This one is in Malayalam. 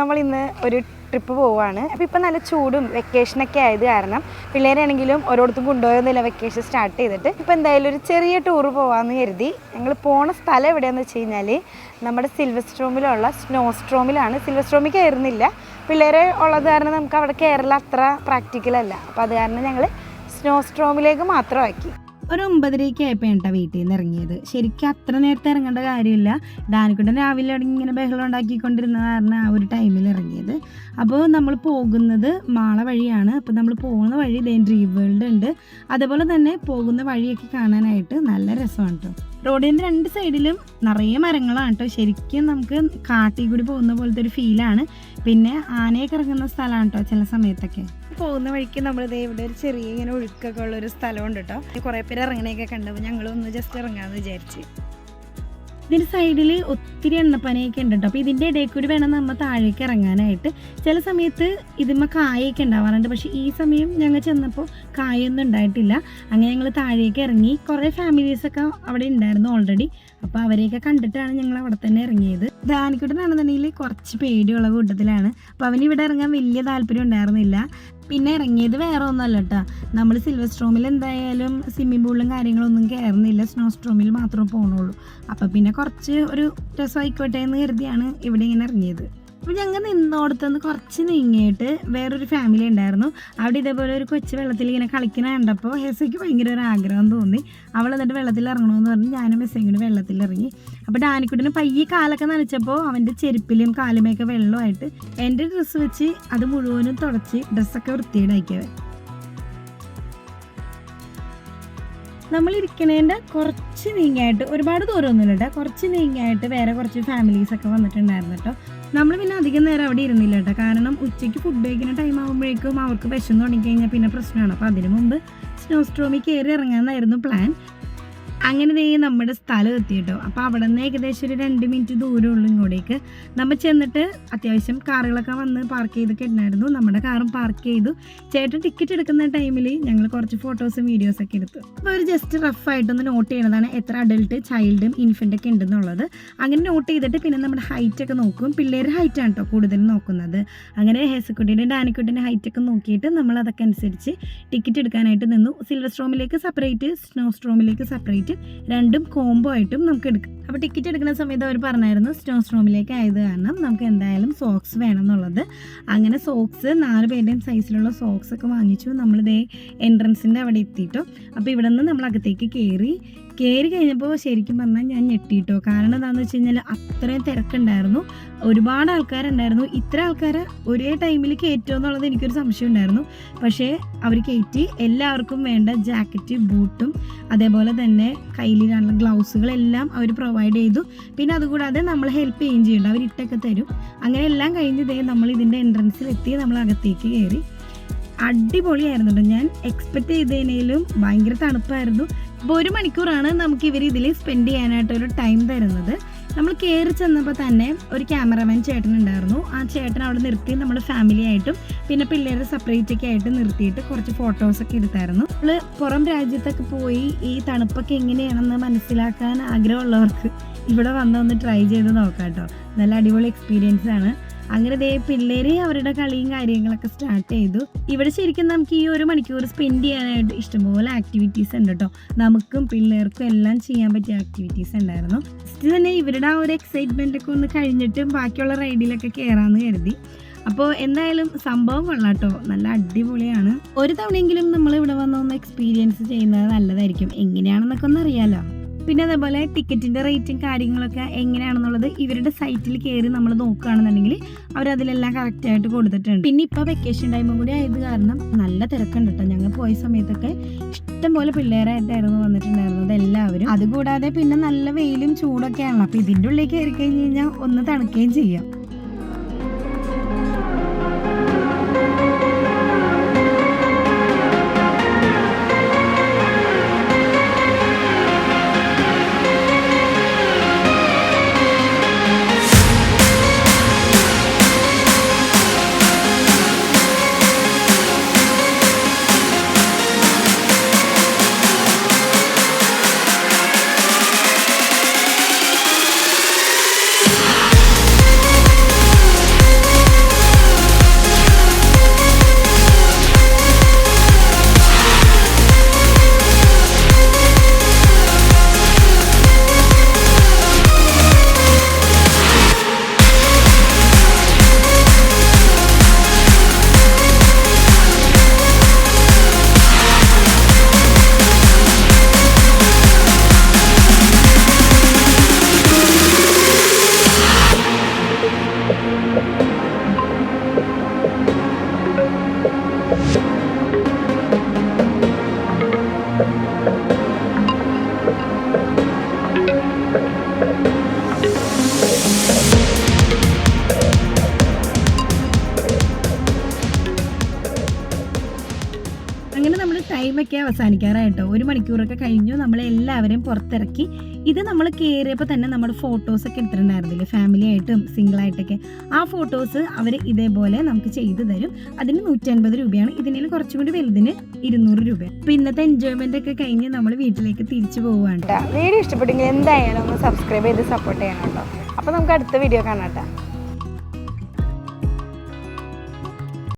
നമ്മൾ ഇന്ന് ഒരു ട്രിപ്പ് പോവുകയാണ് അപ്പോൾ ഇപ്പം നല്ല ചൂടും വെക്കേഷനൊക്കെ ആയത് കാരണം പിള്ളേരാണെങ്കിലും ഓരോടത്തും കൊണ്ടുപോയൊന്നുമില്ല വെക്കേഷൻ സ്റ്റാർട്ട് ചെയ്തിട്ട്. ഇപ്പോൾ എന്തായാലും ഒരു ചെറിയ ടൂർ പോകാമെന്ന് കരുതി. ഞങ്ങൾ പോണ സ്ഥലം എവിടെയാണെന്ന് വെച്ച് കഴിഞ്ഞാൽ നമ്മുടെ സിൽവർ സ്ട്രോമിലുള്ള സ്നോ സ്ട്രോമിലാണ് സിൽവർ സ്ട്രോമിൽ കയറുന്നില്ല. പിള്ളേരെ ഉള്ളത് കാരണം നമുക്ക് അവിടെ കയറൽ അത്ര പ്രാക്ടിക്കലല്ല അപ്പോൾ അത് കാരണം ഞങ്ങൾ സ്നോ സ്ട്രോമിലേക്ക് മാത്രമാക്കി. ഒരു ഒമ്പതരയ്ക്ക് ആയപ്പോൾ കേട്ടോ വീട്ടിൽ നിന്ന് ഇറങ്ങിയത്. ശരിക്കും അത്ര നേരത്തെ ഇറങ്ങേണ്ട കാര്യമില്ല. ഡാനിക്കുട്ടൻ രാവിലെ ഇങ്ങനെ ബഹളം ഉണ്ടാക്കിക്കൊണ്ടിരുന്ന കാരണം ആ ഒരു ടൈമിൽ ഇറങ്ങിയത്. അപ്പോൾ നമ്മൾ പോകുന്നത് മാള വഴിയാണ്. അപ്പോൾ നമ്മൾ പോകുന്ന വഴി ദേ ഡ്രീം വേൾഡ് ഉണ്ട്. അതുപോലെ തന്നെ പോകുന്ന വഴിയൊക്കെ കാണാനായിട്ട് നല്ല രസമാണ് കേട്ടോ റോഡിന്റെ രണ്ട് സൈഡിലും നിറയെ മരങ്ങളാണ് കേട്ടോ ശരിക്കും നമുക്ക് കാട്ടിൽ കൂടി പോകുന്ന പോലത്തെ ഒരു ഫീലാണ് പിന്നെ ആനയൊക്കെ ഇറങ്ങുന്ന സ്ഥലമാണ് കേട്ടോ ചില സമയത്തൊക്കെ. പോകുന്ന വഴിക്ക് നമ്മൾ ദേ ഇവിടെ ഒരു ചെറിയ ഇങ്ങനെ ഒഴുക്കൊക്കെ ഉള്ള ഒരു സ്ഥലമുണ്ട് കേട്ടോ കുറേ പേര് ഇറങ്ങണയൊക്കെ കണ്ടപ്പോൾ ഞങ്ങളൊന്ന് ജസ്റ്റ് ഇറങ്ങാമെന്ന് വിചാരിച്ച്. ഇതിന്റെ സൈഡിൽ ഒത്തിരി എണ്ണപ്പനയൊക്കെ ഉണ്ട് കേട്ടോ അപ്പോൾ ഇതിന്റെ ഇടയിൽ കൂടി വേണം നമ്മൾ താഴേക്ക് ഇറങ്ങാനായിട്ട്. ചില സമയത്ത് ഇതിമ്മ കായൊക്കെ ഉണ്ടാവാറുണ്ട്. പക്ഷേ ഈ സമയം ഞങ്ങൾ ചെന്നപ്പോൾ കായൊന്നും ഉണ്ടായിട്ടില്ല. അങ്ങനെ ഞങ്ങൾ താഴേക്ക് ഇറങ്ങി കുറേ ഫാമിലീസൊക്കെ അവിടെ ഉണ്ടായിരുന്നു ഓൾറെഡി അപ്പോൾ അവരെയൊക്കെ കണ്ടിട്ടാണ് ഞങ്ങൾ അവിടെ തന്നെ ഇറങ്ങിയത്. ധാനിക്കുട്ടനാണെന്നുണ്ടെങ്കിൽ കുറച്ച് പേടിയുള്ള കൂട്ടത്തിലാണ്. അപ്പോൾ ഇവിടെ ഇറങ്ങാൻ വലിയ താല്പര്യം ഉണ്ടായിരുന്നില്ല. പിന്നെ ഇറങ്ങിയത് വേറെ ഒന്നുമല്ല കേട്ടോ നമ്മൾ സിൽവർ സ്ട്രോമിൽ എന്തായാലും സ്വിമ്മിംഗ് പൂളിലും കാര്യങ്ങളൊന്നും കയറുന്നില്ല സ്നോ സ്ട്രോമിൽ മാത്രം പോകണുള്ളൂ അപ്പോൾ പിന്നെ കുറച്ച് ഒരു രസമായിക്കോട്ടെ എന്ന് കരുതിയാണ് ഇവിടെ ഇങ്ങനെ ഇറങ്ങിയത്. അപ്പോൾ ഞങ്ങൾ നിന്നോടത്തുനിന്ന് കുറച്ച് നീങ്ങിയിട്ട് വേറൊരു ഫാമിലി ഉണ്ടായിരുന്നു. അവിടെ ഇതേപോലെ ഒരു കൊച്ചു വെള്ളത്തിൽ ഇങ്ങനെ കളിക്കണ കണ്ടപ്പോൾ ഹെസയ്ക്ക് ഭയങ്കര ഒരു ആഗ്രഹം തോന്നി. അവൾ എന്നിട്ട് വെള്ളത്തിൽ ഇറങ്ങണമെന്ന് പറഞ്ഞ് ഞാനും മെസ്സയും കൂടി വെള്ളത്തിൽ ഇറങ്ങി. അപ്പോൾ ഡാനിക്കുട്ടിന് പയ്യെ കാലൊക്കെ നനച്ചപ്പോൾ അവന്റെ ചെരുപ്പിലും കാലുമൊക്കെ വെള്ളമായിട്ട് എന്റെ ഡ്രസ്സ് വെച്ച് അത് മുഴുവനും തുടച്ച് ഡ്രസ്സൊക്കെ വൃത്തിയേടാക്കിയവൻ നമ്മൾ ഇരിക്കണേന്റെ കുറച്ച് നീങ്ങിയായിട്ട് ഒരുപാട് ദൂരമൊന്നുമില്ല കേട്ടോ. കുറച്ച് നീങ്ങിയായിട്ട് വേറെ കുറച്ച് ഫാമിലീസൊക്കെ വന്നിട്ടുണ്ടായിരുന്നു കേട്ടോ. നമ്മൾ പിന്നെ അധികം നേരം അവിടെ ഇരുന്നില്ല കേട്ടോ. കാരണം ഉച്ചയ്ക്ക് ഫുഡ് കഴിക്കുന്ന ടൈം ആകുമ്പോഴേക്കും അവർക്ക് വിശന്ന് തുടങ്ങി കഴിഞ്ഞാൽ പിന്നെ പ്രശ്നമാണ്. അപ്പോൾ അതിന് മുമ്പ് സ്നോ സ്ട്രോമിൽ കയറി ഇറങ്ങാമെന്നായിരുന്നു പ്ലാൻ അങ്ങനെ ദേ നമ്മുടെ സ്ഥലം എത്തി കേട്ടോ അപ്പോൾ അവിടെ നിന്ന് ഏകദേശം ഒരു രണ്ട് മിനിറ്റ് ദൂരമുള്ളൂ ഇങ്ങോട്ടേക്ക്. നമ്മൾ ചെന്നിട്ട് അത്യാവശ്യം കാറുകളൊക്കെ വന്ന് പാർക്ക് ചെയ്തൊക്കെ ഉണ്ടായിരുന്നു നമ്മുടെ കാറും പാർക്ക് ചെയ്തു. ചേട്ടൻ ടിക്കറ്റ് എടുക്കുന്ന ടൈമിൽ ഞങ്ങൾ കുറച്ച് ഫോട്ടോസും വീഡിയോസൊക്കെ എടുത്തു. അപ്പോൾ ഒരു ജസ്റ്റ് റഫായിട്ടൊന്ന് നോട്ട് ചെയ്യണതാണ് എത്ര അഡൾട്ട് ചൈൽഡും ഇൻഫന്റൊക്കെ ഉണ്ടെന്നുള്ളത്. അങ്ങനെ നോട്ട് ചെയ്തിട്ട് പിന്നെ നമ്മുടെ ഹൈറ്റൊക്കെ നോക്കും. പിള്ളേരുടെ ഹൈറ്റാണ് കേട്ടോ കൂടുതലും നോക്കുന്നത്. അങ്ങനെ ഹേസക്കുട്ടീന്റെ ഡാനിക്കുട്ടീന്റെ ഹൈറ്റൊക്കെ നോക്കിയിട്ട് നമ്മൾ അതൊക്കെ അനുസരിച്ച് ടിക്കറ്റ് എടുക്കാനായിട്ട് നിന്നു. സിൽവർ സ്ട്രോമിലേക്ക് സെപ്പറേറ്റ് സ്നോ സ്ട്രോമിലേക്ക് സെപ്പറേറ്റ് രണ്ടും കോംബോ ആയിട്ടും നമുക്ക് എടുക്കാം. അപ്പോൾ ടിക്കറ്റ് എടുക്കുന്ന സമയത്ത് അവർ പറഞ്ഞായിരുന്നു സ്നോ സ്ട്രോമിലേക്ക് ആയത് കാരണം നമുക്ക് എന്തായാലും സോക്സ് വേണം എന്നുള്ളത് അങ്ങനെ സോക്സ് നാല് പേരുടെയും സൈസിലുള്ള സോക്സ് ഒക്കെ വാങ്ങിച്ചു. നമ്മളിതേ എൻട്രൻസിന്റെ അവിടെ എത്തിയിട്ടോ. അപ്പോൾ ഇവിടെ നിന്ന് നമ്മൾ അകത്തേക്ക് കയറി കയറി കഴിഞ്ഞപ്പോൾ ശരിക്കും പറഞ്ഞാൽ ഞാൻ ഞെട്ടിയിട്ടോ കാരണം എന്താണെന്ന് വെച്ച് കഴിഞ്ഞാൽ അത്രയും തിരക്കുണ്ടായിരുന്നു. ഒരുപാട് ആൾക്കാരുണ്ടായിരുന്നു. ഇത്ര ആൾക്കാരെ ഒരേ ടൈമിൽ കയറ്റുമോ എന്നുള്ളത് എനിക്കൊരു സംശയം ഉണ്ടായിരുന്നു. പക്ഷേ അവർ കയറ്റി എല്ലാവർക്കും വേണ്ട ജാക്കറ്റ് ബൂട്ടും അതേപോലെ തന്നെ കയ്യിലുള്ള ഗ്ലൗസുകളെല്ലാം അവർ പ്രൊവൈഡ് ചെയ്തു. പിന്നെ അതുകൂടാതെ നമ്മൾ ഹെൽപ്പ് ചെയ്യുകയും ചെയ്യുന്നുണ്ട് അവർ ഇട്ടൊക്കെ തരും. അങ്ങനെ എല്ലാം കഴിഞ്ഞ് ഇതേ നമ്മൾ ഇതിന്റെ എൻട്രൻസിൽ എത്തി. നമ്മൾ അകത്തേക്ക് കയറി അടിപൊളിയായിരുന്നു ഞാൻ എക്സ്പെക്ട് ചെയ്തതിനേലും ഭയങ്കര തണുപ്പായിരുന്നു. അപ്പോൾ ഒരു മണിക്കൂറാണ് നമുക്ക് ഇവർ ഇതിൽ സ്പെൻഡ് ചെയ്യാനായിട്ട് ഒരു ടൈം തരുന്നത്. നമ്മൾ കയറി ചെന്നപ്പോൾ തന്നെ ഒരു ക്യാമറമാൻ ചേട്ടൻ ഉണ്ടായിരുന്നു. ആ ചേട്ടൻ അവിടെ നിർത്തി നമ്മൾ ഫാമിലി ആയിട്ടും പിന്നെ പിള്ളേരെ സെപ്പറേറ്റ് ഒക്കെ ആയിട്ട് നിർത്തിയിട്ട് കുറച്ച് ഫോട്ടോസൊക്കെ എടുത്തായിരുന്നു. നമ്മൾ പുറം രാജ്യത്തൊക്കെ പോയി ഈ തണുപ്പൊക്കെ എങ്ങനെയാണെന്ന് മനസ്സിലാക്കാൻ ആഗ്രഹമുള്ളവർക്ക് ഇവിടെ വന്ന് ഒന്ന് ട്രൈ ചെയ്ത് നോക്കാം കേട്ടോ. നല്ല അടിപൊളി എക്സ്പീരിയൻസ് ആണ്. അങ്ങനെ ദേ പിള്ളേര് അവരുടെ കളിയും കാര്യങ്ങളൊക്കെ സ്റ്റാർട്ട് ചെയ്തു. ഇവിടെ ശരിക്കും നമുക്ക് ഈ ഒരു മണിക്കൂർ സ്പെൻഡ് ചെയ്യാനായിട്ട് ഇഷ്ടംപോലെ ആക്ടിവിറ്റീസ് ഉണ്ട് കേട്ടോ നമുക്കും പിള്ളേർക്കും എല്ലാം ചെയ്യാൻ പറ്റിയ ആക്ടിവിറ്റീസ് ഉണ്ടായിരുന്നു. ഫസ്റ്റ് തന്നെ ഇവരുടെ ആ ഒരു എക്സൈറ്റ്മെന്റ് ഒക്കെ ഒന്ന് കഴിഞ്ഞിട്ട് ബാക്കിയുള്ള റൈഡിലൊക്കെ കയറാമെന്ന് കരുതി. അപ്പോൾ എന്തായാലും സംഭവം കൊള്ളാട്ടോ നല്ല അടിപൊളിയാണ്. ഒരു തവണയെങ്കിലും നമ്മൾ ഇവിടെ വന്ന് ഒന്ന് എക്സ്പീരിയൻസ് ചെയ്യുന്നത് നല്ലതായിരിക്കും. എങ്ങനെയാണെന്നൊക്കെ ഒന്ന് അറിയാലോ. പിന്നെ അതേപോലെ ടിക്കറ്റിന്റെ റേറ്റും കാര്യങ്ങളൊക്കെ എങ്ങനെയാണെന്നുള്ളത് ഇവരുടെ സൈറ്റിൽ കയറി നമ്മൾ നോക്കുകയാണെന്നുണ്ടെങ്കിൽ അവരതിലെല്ലാം കറക്റ്റായിട്ട് കൊടുത്തിട്ടുണ്ട്. പിന്നെ ഇപ്പോൾ വെക്കേഷൻ ടൈമും കൂടി ആയത് കാരണം നല്ല തിരക്കുണ്ട് കേട്ടോ ഞങ്ങൾ പോയ സമയത്തൊക്കെ ഇഷ്ടംപോലെ പിള്ളേരായിട്ടായിരുന്നു വന്നിട്ടുണ്ടായിരുന്നത് എല്ലാവരും. അതുകൂടാതെ പിന്നെ നല്ല വെയിലും ചൂടൊക്കെയാണല്ലോ. അപ്പോൾ ഇതിന്റെ ഉള്ളിൽ കയറി കഴിഞ്ഞ് കഴിഞ്ഞാൽ ഒന്ന് തണുക്കുകയും ചെയ്യാം. Thank you. ടൈമൊക്കെ അവസാനിക്കാറായിട്ടോ. ഒരു മണിക്കൂറൊക്കെ കഴിഞ്ഞു. നമ്മളെ എല്ലാവരെയും പുറത്തിറക്കി. ഇത് നമ്മൾ കയറിയപ്പോൾ തന്നെ നമ്മുടെ ഫോട്ടോസൊക്കെ എടുത്തിട്ടുണ്ടായിരുന്നില്ലേ? ഫാമിലി ആയിട്ടും സിംഗിൾ ആയിട്ടൊക്കെ. ആ ഫോട്ടോസ് അവർ ഇതേപോലെ നമുക്ക് ചെയ്തു തരും. അതിന് നൂറ്റൻപത് രൂപയാണ്. ഇതിന് കുറച്ചും കൂടി വലുതിന് ഇരുന്നൂറ് രൂപ. അപ്പോൾ ഇന്നത്തെ എൻജോയ്മെന്റ് ഒക്കെ കഴിഞ്ഞ് നമ്മൾ വീട്ടിലേക്ക് തിരിച്ചു പോവുകയാണ്. വീഡിയോ ഇഷ്ടപ്പെട്ടെങ്കിൽ എന്തായാലും ഒന്ന് സബ്സ്ക്രൈബ് ചെയ്ത് സപ്പോർട്ട് ചെയ്യണം കേട്ടോ. അപ്പോൾ നമുക്ക് അടുത്ത വീഡിയോ കാണാം കേട്ടോ.